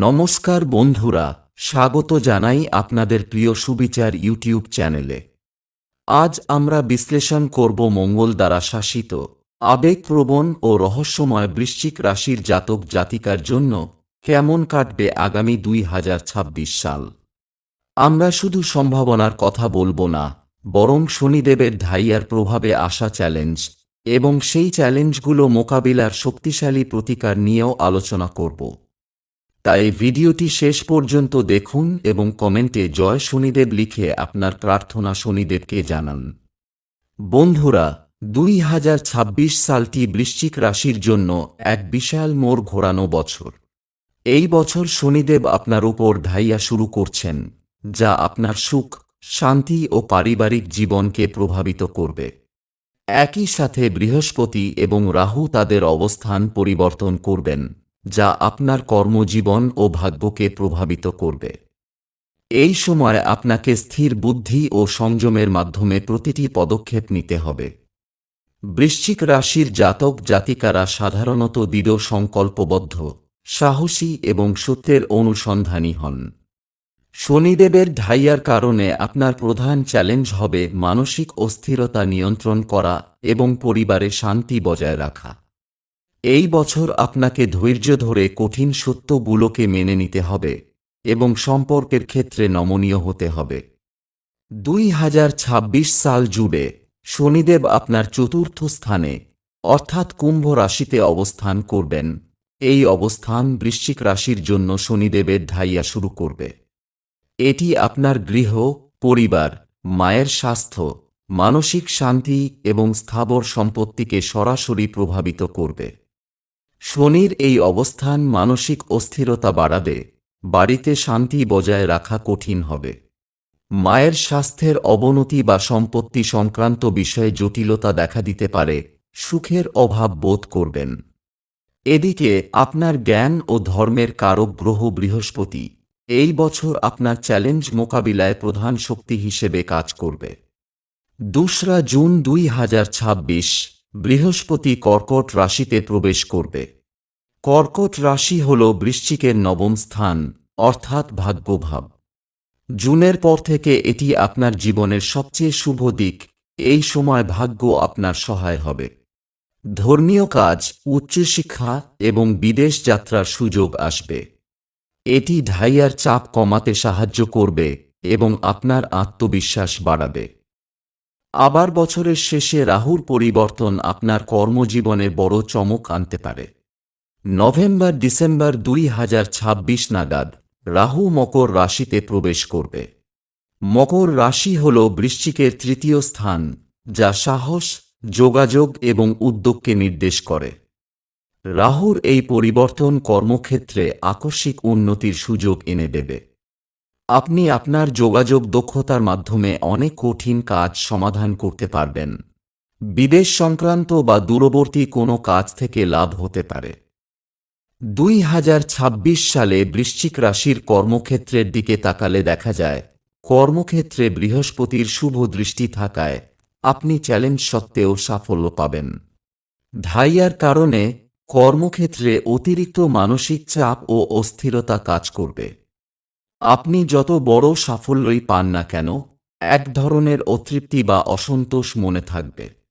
নমস্কার বন্ধুরা, স্বাগত জানাই আপনাদের প্রিয় সুবিচার ইউটিউব চ্যানেলে। আজ আমরা বিশ্লেষণ করব মঙ্গল দ্বারা শাসিত, আবেগপ্রবণ ও রহস্যময় বৃশ্চিক রাশির জাতক জাতিকার জন্য কেমন কাটবে আগামী দুই হাজার ছাব্বিশ সাল। আমরা শুধু সম্ভাবনার কথা বলব না, বরং শনিদেবের ধাইয়ার প্রভাবে আসা চ্যালেঞ্জ এবং সেই চ্যালেঞ্জগুলো মোকাবিলার শক্তিশালী প্রতিকার নিয়েও আলোচনা করব। তাই ভিডিওটি শেষ পর্যন্ত দেখুন এবং কমেন্টে জয় শনিদেব লিখে আপনার প্রার্থনা শনিদেবকে জানান। বন্ধুরা, দুই হাজার ছাব্বিশ সালটি বৃশ্চিক রাশির জন্য এক বিশাল মোড় ঘোরানো বছর। এই বছর শনিদেব আপনার উপর ঢাইয়া শুরু করছেন, যা আপনার সুখ, শান্তি ও পারিবারিক জীবনকে প্রভাবিত করবে। একই সাথে বৃহস্পতি এবং রাহু তাদের অবস্থান পরিবর্তন করবেন। যা আপনার কর্মজীবন ও ভাগ্যকে প্রভাবিত করবে। এই সময় আপনাকে স্থির বুদ্ধি ও সংযমের মাধ্যমে প্রতিটি পদক্ষেপ নিতে হবে। বৃশ্চিক রাশির জাতক জাতিকারা সাধারণত দৃঢ় সংকল্পবদ্ধ, সাহসী এবং সত্যের অনুসন্ধানী হন। শনিদেবের ঢাইয়ার কারণে আপনার প্রধান চ্যালেঞ্জ হবে মানসিক অস্থিরতা নিয়ন্ত্রণ করা এবং পরিবারে শান্তি বজায় রাখা। এই বছর আপনাকে ধৈর্য ধরে কঠিন সত্যগুলোকে মেনে নিতে হবে এবং সম্পর্কের ক্ষেত্রে নমনীয় হতে হবে। দুই হাজার ছাব্বিশ সাল জুড়ে শনিদেব আপনার চতুর্থ স্থানে, অর্থাৎ কুম্ভ রাশিতে অবস্থান করবেন। এই অবস্থান বৃশ্চিক রাশির জন্য শনিদেবের ঢাইয়া শুরু করবে। এটি আপনার গৃহ, পরিবার, মায়ের স্বাস্থ্য, মানসিক শান্তি এবং স্থাবর সম্পত্তিকে সরাসরি প্রভাবিত করবে। শনির এই অবস্থান মানসিক অস্থিরতা বাড়াবে, বাড়িতে শান্তি বজায় রাখা কঠিন হবে। মায়ের স্বাস্থ্যের অবনতি বা সম্পত্তি সংক্রান্ত বিষয়ে জটিলতা দেখা দিতে পারে, সুখের অভাব বোধ করবেন। এদিকে, আপনার জ্ঞান ও ধর্মের কারক গ্রহ বৃহস্পতি, এই বছর আপনার চ্যালেঞ্জ মোকাবিলায় প্রধান শক্তি হিসেবে কাজ করবে। দোসরা জুন দুই হাজার ছাব্বিশ, বৃহস্পতি কর্কট রাশিতে প্রবেশ করবে। কর্কট রাশি হল বৃশ্চিকের নবম স্থান, অর্থাৎ ভাগ্যভাব। জুনের পর থেকে এটি আপনার জীবনের সবচেয়ে শুভ দিক, এই সময় ভাগ্য আপনার সহায় হবে। ধর্মীয় কাজ, উচ্চশিক্ষা এবং বিদেশ যাত্রার সুযোগ আসবে। এটি ঢাইয়ার চাপ কমাতে সাহায্য করবে এবং আপনার আত্মবিশ্বাস বাড়াবে। আবার বছরের শেষে রাহুর পরিবর্তন আপনার কর্মজীবনে বড় চমক আনতে পারে। নভেম্বর ডিসেম্বর দুই হাজার ছাব্বিশ নাগাদ রাহু মকর রাশিতে প্রবেশ করবে। মকর রাশি হল বৃশ্চিকের তৃতীয় স্থান, যা সাহস, যোগাযোগ এবং উদ্যোগকে নির্দেশ করে। রাহুর এই পরিবর্তন কর্মক্ষেত্রে আকস্মিক উন্নতির সুযোগ এনে দেবে। আপনি আপনার যোগাযোগ দক্ষতার মাধ্যমে অনেক কঠিন কাজ সমাধান করতে পারবেন। বিদেশ সংক্রান্ত বা দূরবর্তী কোনো কাজ থেকে লাভ হতে পারে। দুই হাজার ছাব্বিশ সালে বৃশ্চিক রাশির কর্মক্ষেত্রের দিকে তাকালে দেখা যায়, কর্মক্ষেত্রে বৃহস্পতির শুভ দৃষ্টি থাকায় আপনি চ্যালেঞ্জ সত্ত্বেও সাফল্য পাবেন। ধাইয়ার কারণে কর্মক্ষেত্রে অতিরিক্ত মানসিক চাপ ও অস্থিরতা কাজ করবে। আপনি যত বড় সাফল্যই পান না কেন, এক ধরনের অতৃপ্তি বা অসন্তোষ মনে থাকবে।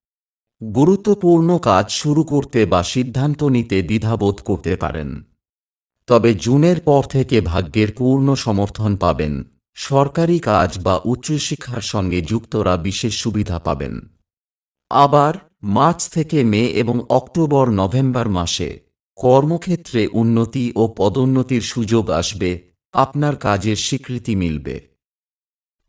গুরুত্বপূর্ণ কাজ শুরু করতে বা সিদ্ধান্ত নিতে দ্বিধাবোধ করতে পারেন। তবে জুনের পর থেকে ভাগ্যের পূর্ণ সমর্থন পাবেন। সরকারি কাজ বা উচ্চশিক্ষার সঙ্গে যুক্তরা বিশেষ সুবিধা পাবেন। আবার মার্চ থেকে মে এবং অক্টোবর নভেম্বর মাসে কর্মক্ষেত্রে উন্নতি ও পদোন্নতির সুযোগ আসবে, আপনার কাজের স্বীকৃতি মিলবে।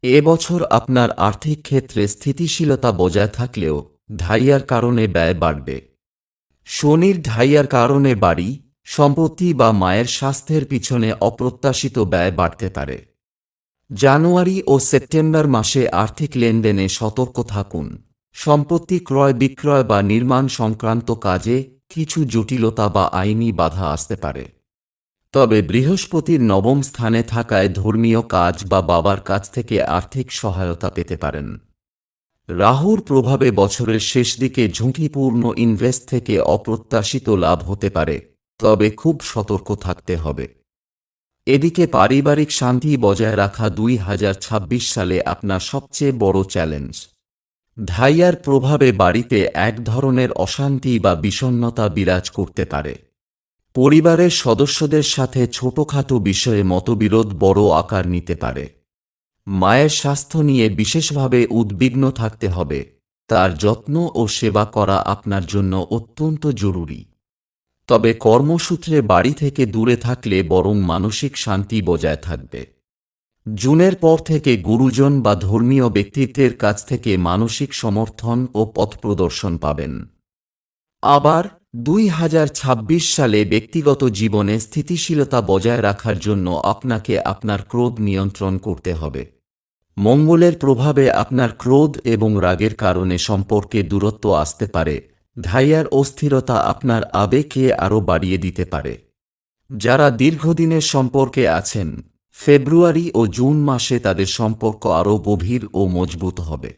এবছর আপনার আর্থিক ক্ষেত্রে স্থিতিশীলতা বজায় থাকলেও ঢাইয়ার কারণে ব্যয় বাড়বে। শনির ঢাইয়ার কারণে বাড়ি, সম্পত্তি বা মায়ের স্বাস্থ্যের পিছনে অপ্রত্যাশিত ব্যয় বাড়তে পারে। জানুয়ারি ও সেপ্টেম্বর মাসে আর্থিক লেনদেনে সতর্ক থাকুন। সম্পত্তি ক্রয় বিক্রয় বা নির্মাণ সংক্রান্ত কাজে কিছু জটিলতা বা আইনি বাধা আসতে পারে। তবে বৃহস্পতির নবম স্থানে থাকায় ধর্মীয় কাজ বা বাবার কাছ থেকে আর্থিক সহায়তা পেতে পারেন। রাহুর প্রভাবে বছরের শেষ দিকে ঝুঁকিপূর্ণ ইনভেস্ট থেকে অপ্রত্যাশিত লাভ হতে পারে, তবে খুব সতর্ক থাকতে হবে। এদিকে পারিবারিক শান্তি বজায় রাখা দুই হাজার ছাব্বিশ সালে আপনার সবচেয়ে বড় চ্যালেঞ্জ। ধাইয়ার প্রভাবে বাড়িতে এক ধরনের অশান্তি বা বিষণ্নতা বিরাজ করতে পারে। পরিবারের সদস্যদের সাথে ছোটখাটো বিষয়ে মতবিরোধ বড় আকার নিতে পারে। মায়ের স্বাস্থ্য নিয়ে বিশেষভাবে উদ্বিগ্ন থাকতে হবে। তার যত্ন ও সেবা করা আপনার জন্য অত্যন্ত জরুরি। তবে কর্মসূত্রে বাড়ি থেকে দূরে থাকলে বরং মানসিক শান্তি বজায় থাকবে। জুনের পর থেকে গুরুজন বা ধর্মীয় ব্যক্তিত্বের কাছ থেকে মানসিক সমর্থন ও পথ প্রদর্শন পাবেন। আবার দুই হাজার ছাব্বিশ সালে ব্যক্তিগত জীবনে স্থিতিশীলতা বজায় রাখার জন্য আপনাকে আপনার ক্রোধ নিয়ন্ত্রণ করতে হবে। মঙ্গলের প্রভাবে আপনার ক্রোধ এবং রাগের কারণে সম্পর্কে দূরত্ব আসতে পারে ধাইয়ার অস্থিরতা আপনার আবেগকে আরও বাড়িয়ে দিতে পারে। যারা দীর্ঘদিনের সম্পর্কে আছেন, ফেব্রুয়ারি ও জুন মাসে তাদের সম্পর্ক আরও গভীর ও মজবুত হবে।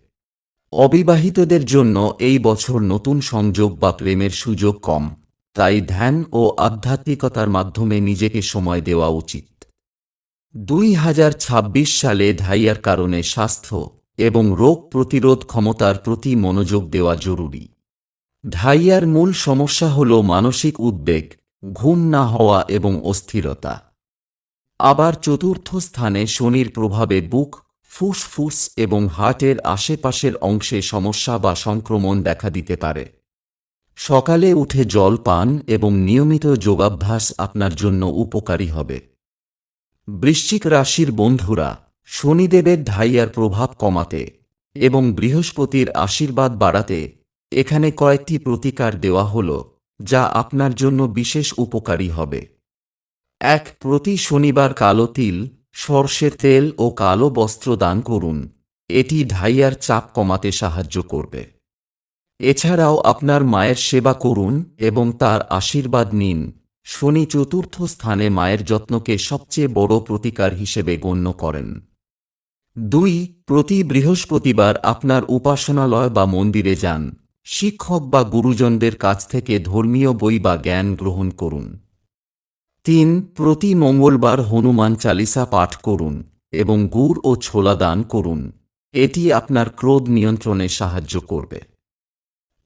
অবিবাহিতদের জন্য এই বছর নতুন সংযোগ বা প্রেমের সুযোগ কম। তাই ধ্যান ও আধ্যাত্মিকতার মাধ্যমে নিজেকে সময় দেওয়া উচিত। দুই হাজার ছাব্বিশ সালে ধাইয়ার কারণে স্বাস্থ্য এবং রোগ প্রতিরোধ ক্ষমতার প্রতি মনোযোগ দেওয়া জরুরি। ধাইয়ার মূল সমস্যা হল মানসিক উদ্বেগ, ঘুম না হওয়া এবং অস্থিরতা। আবার চতুর্থ স্থানে শনির প্রভাবে বুক ফুসফুস এবং হার্টের আশেপাশের অংশে সমস্যা বা সংক্রমণ দেখা দিতে পারে। সকালে উঠে জল পান এবং নিয়মিত যোগাভ্যাস আপনার জন্য উপকারী হবে। বৃশ্চিক রাশির বন্ধুরা, শনিদেবের ধাইয়ার প্রভাব কমাতে এবং বৃহস্পতির আশীর্বাদ বাড়াতে এখানে কয়েকটি প্রতিকার দেওয়া হল, যা আপনার জন্য বিশেষ উপকারী হবে। এক, প্রতি শনিবার কালো তিল সর্ষের তেল ও কালো বস্ত্র দান করুন। এটি ঢাইয়ার চাপ কমাতে সাহায্য করবে। এছাড়াও আপনার মায়ের সেবা করুন এবং তার আশীর্বাদ নিন। শনি চতুর্থ স্থানে মায়ের যত্নকে সবচেয়ে বড় প্রতিকার হিসেবে গণ্য করেন। দুই, প্রতি বৃহস্পতিবার আপনার উপাসনালয় বা মন্দিরে যান। শিক্ষক বা গুরুজনদের কাছ থেকে ধর্মীয় বই বা জ্ঞান গ্রহণ করুন। তিন, প্রতি মঙ্গলবার হনুমান চালিসা পাঠ করুন এবং গুড় ও ছোলা দান করুন। এটি আপনার ক্রোধ নিয়ন্ত্রণে সাহায্য করবে।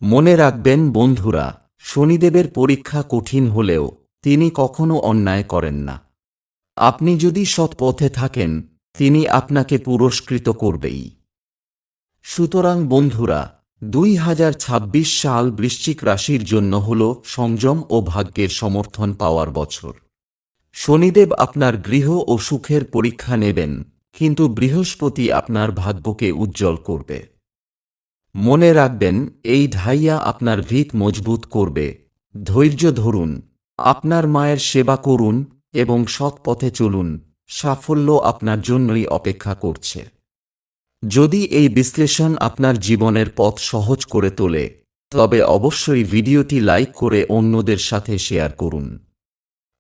মনে রাখবেন, বন্ধুরা, শনিদেবের পরীক্ষা কঠিন হলেও তিনি কখনো অন্যায় করেন না। আপনি যদি সৎ পথে থাকেন, তিনি আপনাকে পুরস্কৃত করবেই। সুতরাং, বন্ধুরা, দুই হাজার ছাব্বিশ সাল বৃশ্চিক রাশির জন্য হল সংযম ও ভাগ্যের সমর্থন পাওয়ার বছর। শনিদেব আপনার গৃহ ও সুখের পরীক্ষা নেবেন, কিন্তু বৃহস্পতি আপনার ভাগ্যকে উজ্জ্বল করবে। মনে রাখবেন, এই ধাইয়া আপনার ভিত মজবুত করবে। ধৈর্য ধরুন, আপনার মায়ের সেবা করুন এবং সৎ পথে চলুন, সাফল্য আপনার জন্যই অপেক্ষা করছে। যদি এই বিশ্লেষণ আপনার জীবনের পথ সহজ করে তোলে, তবে অবশ্যই ভিডিওটি লাইক করে অন্যদের সাথে শেয়ার করুন।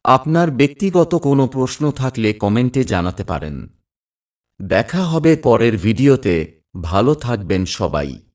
আপনার ব্যক্তিগত কোনো প্রশ্ন থাকলে কমেন্টে জানাতে পারেন। দেখা হবে পরের ভিডিওতে। ভালো থাকবেন সবাই।